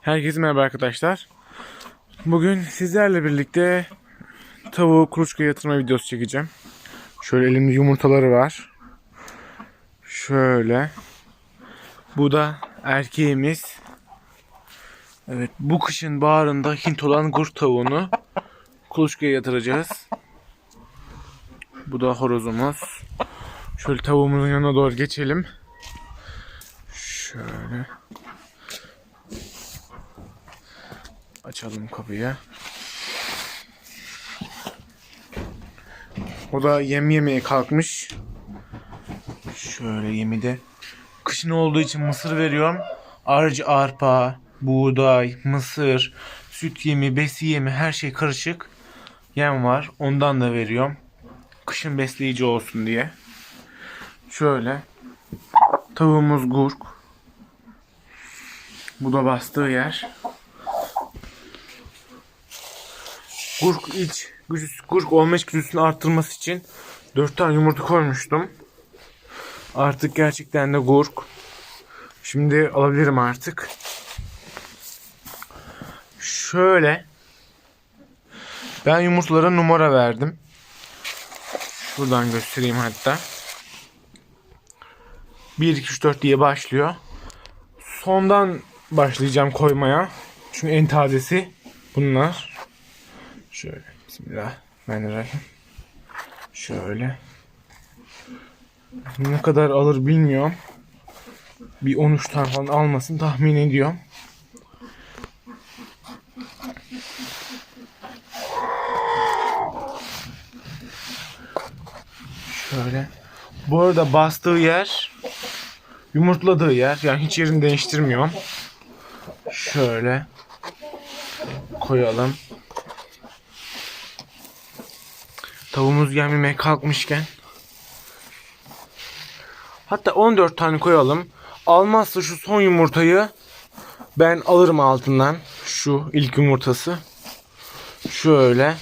Herkese merhaba arkadaşlar. Bugün sizlerle birlikte tavuğu kuluçka yatırma videosu çekeceğim. Şöyle elimde yumurtaları var. Şöyle. Bu da erkeğimiz. Evet bu kışın bağrında Hint olan kurt tavuğunu kuluçkaya yatıracağız. Bu da horozumuz. Şöyle tavuğumuzun yanına doğru geçelim. Şöyle. Açalım kapıyı. O da yem yemeye kalkmış. Şöyle yemi de. Kışın olduğu için mısır veriyorum. Ayrıca arpa, buğday, mısır, süt yemi, besi yemi her şey karışık. Yem var. Ondan da veriyorum. Kışın besleyici olsun diye. Şöyle. Tavuğumuz gurk. Bu da bastığı yer. Gurk iç gücüsü, gurk olma gücüsünü arttırması için 4 tane yumurta koymuştum. Artık gerçekten de gurk. Şimdi alabilirim artık. Şöyle. Ben yumurtalara numara verdim. Buradan göstereyim hatta. 1, 2, 3, 4 diye başlıyor. Sondan başlayacağım koymaya. Çünkü en tazesi bunlar. Şöyle. Bismillahirrahmanirrahim. Şöyle. Ne kadar alır bilmiyorum. Bir 13 tane falan almasın tahmin ediyorum. Şöyle. Bu arada bastığı yer yumurtladığı yer. Yani hiç yerini değiştirmiyorum. Şöyle koyalım. Tavuğumuz yemlemeye kalkmışken hatta 14 tane koyalım. Almazsa şu son yumurtayı ben alırım altından. Şu ilk yumurtası. Şöyle.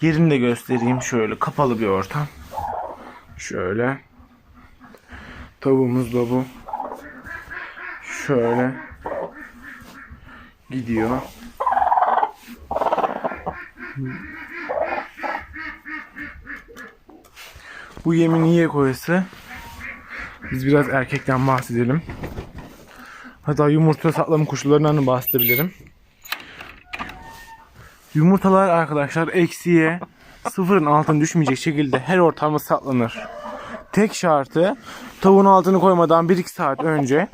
Yerini de göstereyim. Şöyle kapalı bir ortam. Şöyle. Tavuğumuz da bu. Şöyle. Gidiyor. Bu yemin niye koyası? Biz biraz erkekten bahsedelim. Hatta yumurta saklama kuşlarından da bahsedebilirim. Yumurtalar arkadaşlar eksiye sıfırın altına düşmeyecek şekilde her ortamda saklanır. Tek şartı tavuğun altını koymadan 1-2 saat önce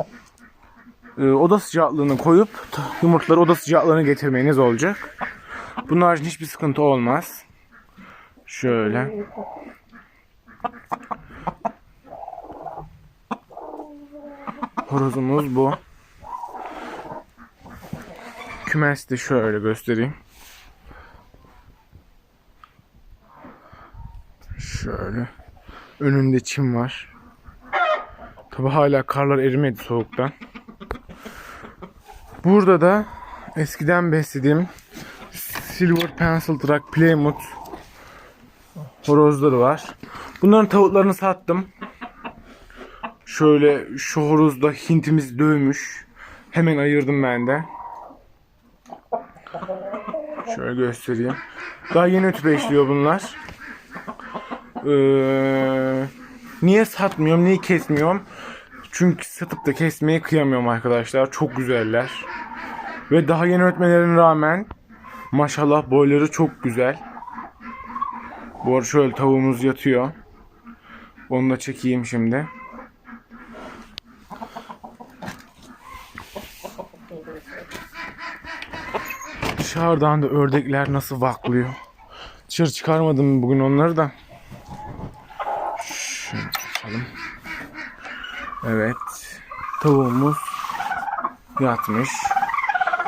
e, oda sıcaklığını koyup ta- yumurtaları oda sıcaklığına getirmeniz olacak. Bunun haricinde hiçbir sıkıntı olmaz. Şöyle. Horozumuz bu. Kümes de şöyle göstereyim. Şöyle. Önünde çim var. Tabi hala karlar erimedi soğuktan. Burada da eskiden beslediğim Silver Pencil Track Plymouth horozları var. Bunların tavuklarını sattım. Şöyle şu horozda Hintimiz dövmüş. Hemen ayırdım ben de. Şöyle göstereyim. Daha yeni ötü beşliyor bunlar. Ee, niye satmıyorum, niye kesmiyorum? Çünkü satıp da kesmeye kıyamıyorum arkadaşlar. Çok güzeller. Ve daha yeni ötmelerine rağmen maşallah boyları çok güzel. Bu arada şöyle tavuğumuz yatıyor. Onu da çekeyim şimdi. Dışarıdan da ördekler nasıl vaklıyor. Dışarı çıkarmadım bugün onları da. Şunu açalım. Evet. Tavuğumuz yatmış.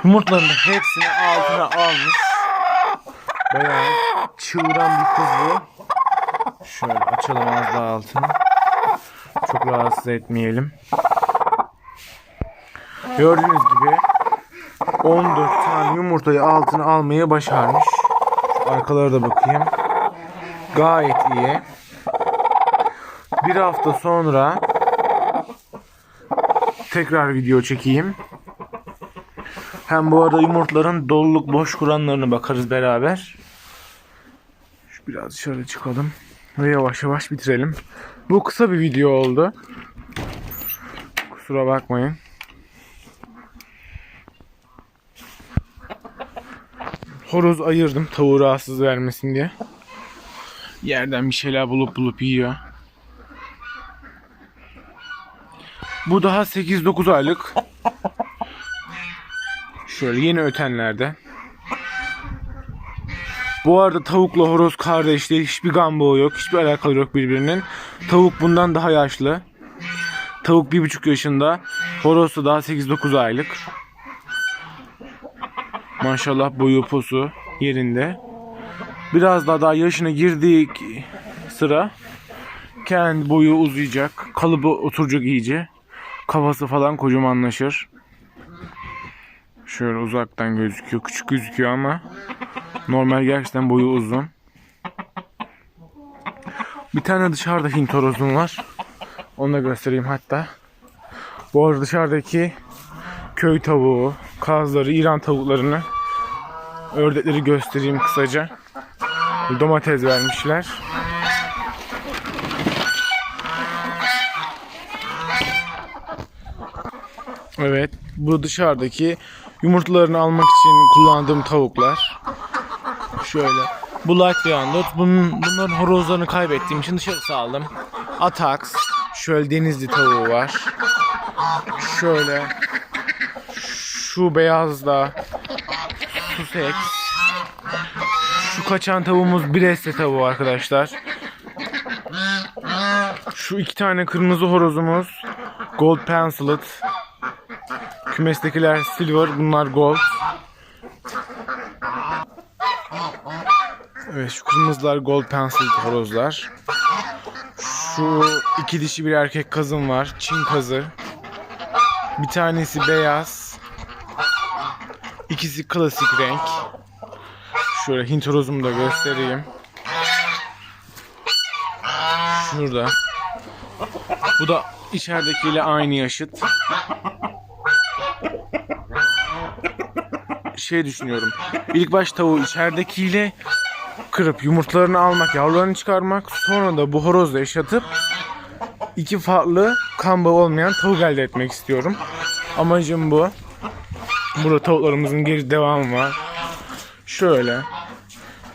Yumurtlarını hepsini altına almış. Bayağı çığıran bir kız bu. Şöyle açalım az daha altını. Çok rahatsız etmeyelim. Gördüğünüz gibi 14 tane yumurtayı altına almayı başarmış. Şu arkalara da bakayım. Gayet iyi. Bir hafta sonra tekrar video çekeyim. Hem bu arada yumurtların doluluk boş kuranlarına bakarız beraber. Şu biraz dışarı çıkalım. Ve yavaş yavaş bitirelim. Bu kısa bir video oldu. Kusura bakmayın. Horoz ayırdım tavuğu rahatsız vermesin diye. Yerden bir şeyler bulup bulup yiyor. Bu daha 8-9 aylık. Şöyle yeni ötenlerde. Bu arada tavukla horoz kardeş değil. Hiçbir gambo yok. Hiçbir alakalı yok birbirinin. Tavuk bundan daha yaşlı. Tavuk 1,5 yaşında. Horoz da daha 8-9 aylık. Maşallah boyu posu yerinde. Biraz daha daha yaşına girdiği sıra kendi boyu uzayacak. Kalıbı oturacak iyice. Kafası falan kocamanlaşır. Şöyle uzaktan gözüküyor. Küçük gözüküyor ama normal gerçekten boyu uzun. Bir tane dışarıda Hint horozum var. Onu da göstereyim hatta. Bu arada dışarıdaki köy tavuğu, kazları, İran tavuklarını ördekleri göstereyim kısaca. Domates vermişler. Evet, bu dışarıdaki yumurtalarını almak için kullandığım tavuklar. Şöyle. Bu light Viandot. Bunun, bunların horozlarını kaybettiğim için dışarı saldım. Atax. Şöyle denizli tavuğu var. Şöyle. Şu beyaz da Sussex. Şu kaçan tavuğumuz Breste tavuğu arkadaşlar. Şu iki tane kırmızı horozumuz Gold Pencilet. Kümestekiler Silver, bunlar Gold. Evet şu kırmızılar Gold Pencilet horozlar. Şu iki dişi bir erkek kazım var. Çin kazı. Bir tanesi beyaz. İkisi klasik renk. Şöyle Hint horozumu da göstereyim. Şurada. Bu da içeridekiyle aynı yaşıt. Şey düşünüyorum. İlk baş tavuğu içeridekiyle kırıp yumurtalarını almak, yavrularını çıkarmak, sonra da bu horozla yaşatıp iki farklı kan bağı olmayan tavuk elde etmek istiyorum. Amacım bu. Burada tavuklarımızın geri devamı var. Şöyle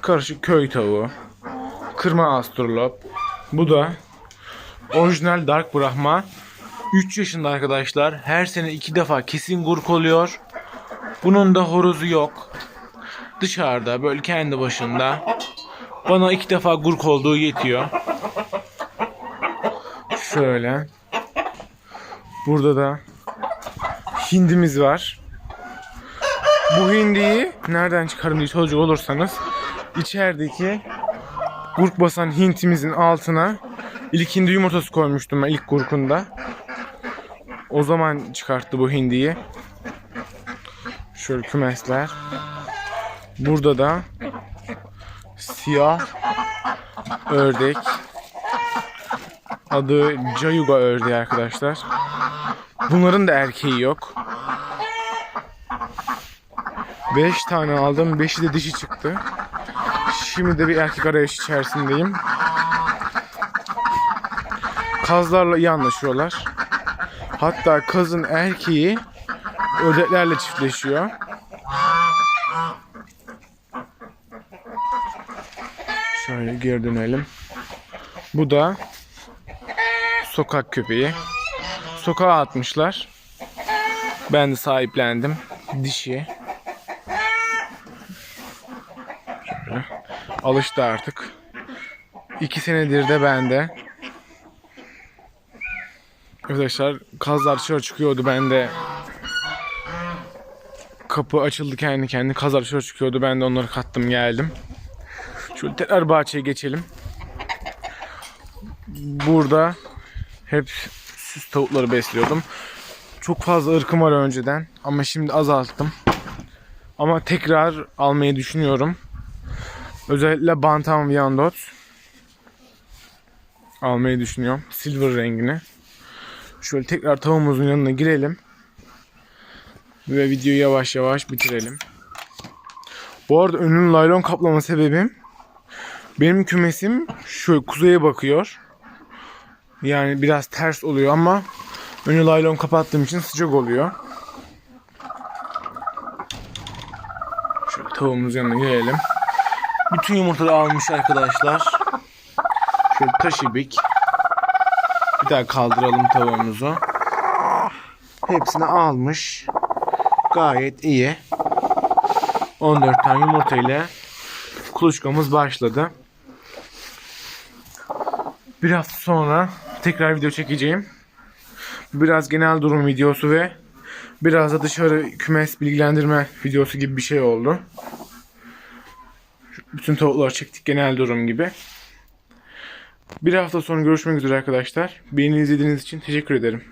karışık köy tavuğu, kırma astrolop. Bu da orijinal Dark Brahma. 3 yaşında arkadaşlar. Her sene 2 defa kesin gurk oluyor. Bunun da horozu yok. Dışarıda böyle kendi başında. Bana iki defa gurk olduğu yetiyor. Şöyle. Burada da hindimiz var. Bu hindiyi nereden çıkarım diye soracak olursanız içerideki gurk basan hintimizin altına ilk hindi yumurtası koymuştum ben ilk gurkunda. O zaman çıkarttı bu hindiyi. Şöyle kümesler. Burada da siyah ördek. Adı Cayuga ördeği arkadaşlar. Bunların da erkeği yok. 5 tane aldım. 5'i de dişi çıktı. Şimdi de bir erkek arayış içerisindeyim. Kazlarla iyi anlaşıyorlar. Hatta kazın erkeği ördeklerle çiftleşiyor. Şöyle geri dönelim. Bu da sokak köpeği. Sokağa atmışlar. Ben de sahiplendim. Dişi. Alıştı artık. İki senedir de bende. Arkadaşlar kazlar dışarı çıkıyordu. Ben de kapı açıldı kendi kendine. Kazlar dışarı çıkıyordu. Ben de onları kattım geldim. Şöyle tekrar bahçeye geçelim. Burada hep süs tavukları besliyordum. Çok fazla ırkım var önceden ama şimdi azalttım. Ama tekrar almayı düşünüyorum. Özellikle Bantam Viandot almayı düşünüyorum. Silver rengini. Şöyle tekrar tavuğumuzun yanına girelim. Ve videoyu yavaş yavaş bitirelim. Bu arada önünün laylon kaplama sebebim benim kümesim şu kuzeye bakıyor. Yani biraz ters oluyor ama önü laylon kapattığım için sıcak oluyor. Şöyle tavuğumuzun yanına gelelim. Bütün yumurtaları almış arkadaşlar. Şöyle taşibik. Bir daha kaldıralım tavuğumuzu. Hepsini almış. Gayet iyi. 14 tane yumurta ile kuluçkamız başladı. Bir hafta sonra tekrar video çekeceğim. Biraz genel durum videosu ve biraz da dışarı kümes bilgilendirme videosu gibi bir şey oldu. Bütün tavukları çektik genel durum gibi. Bir hafta sonra görüşmek üzere arkadaşlar. Beni izlediğiniz için teşekkür ederim.